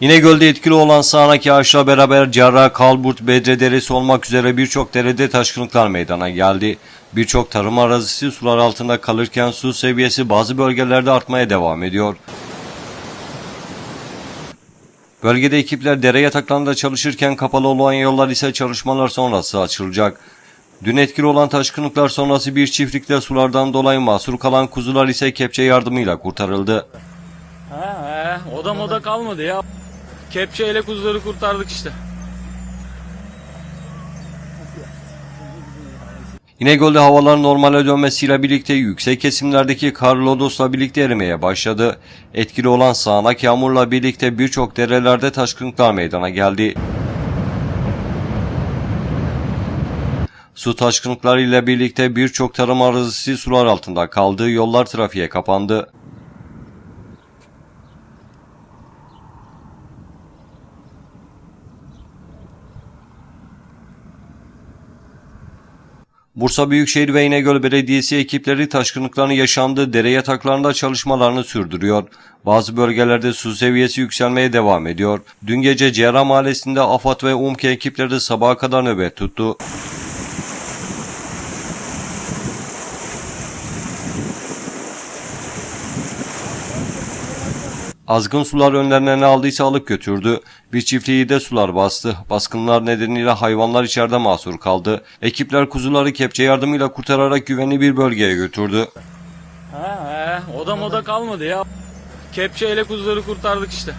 İnegöl'de etkili olan sağanak yağışla beraber Cerrah, Kalburt, Bedre Deresi olmak üzere birçok derede taşkınlıklar meydana geldi. Birçok tarım arazisi sular altında kalırken su seviyesi bazı bölgelerde artmaya devam ediyor. Bölgede ekipler dere yataklarında çalışırken kapalı olan yollar ise çalışmalar sonrası açılacak. Dün etkili olan taşkınlıklar sonrası bir çiftlikte sulardan dolayı mahsur kalan kuzular ise kepçe yardımıyla kurtarıldı. He he oda moda kalmadı ya. Kepçeyle kuzuları kurtardık işte. İnegöl'de havaların normale dönmesiyle birlikte yüksek kesimlerdeki kar lodosla birlikte erimeye başladı. Etkili olan sağanak yağmurla birlikte birçok derelerde taşkınlıklar meydana geldi. Su taşkınlıkları ile birlikte birçok tarım arazisi sular altında kaldı, yollar trafiğe kapandı. Bursa Büyükşehir ve İnegöl Belediyesi ekipleri taşkınlıkların yaşandığı dere yataklarında çalışmalarını sürdürüyor. Bazı bölgelerde su seviyesi yükselmeye devam ediyor. Dün gece Cerrah Mahallesi'nde AFAD ve UMKE ekipleri sabaha kadar nöbet tuttu. Azgın sular önlerine ne aldıysa alıp götürdü. Bir çiftliği de sular bastı. Baskınlar nedeniyle hayvanlar içeride mahsur kaldı. Ekipler kuzuları kepçe yardımıyla kurtararak güvenli bir bölgeye götürdü. Ha, he, oda moda kalmadı ya. Kepçeyle kuzuları kurtardık işte.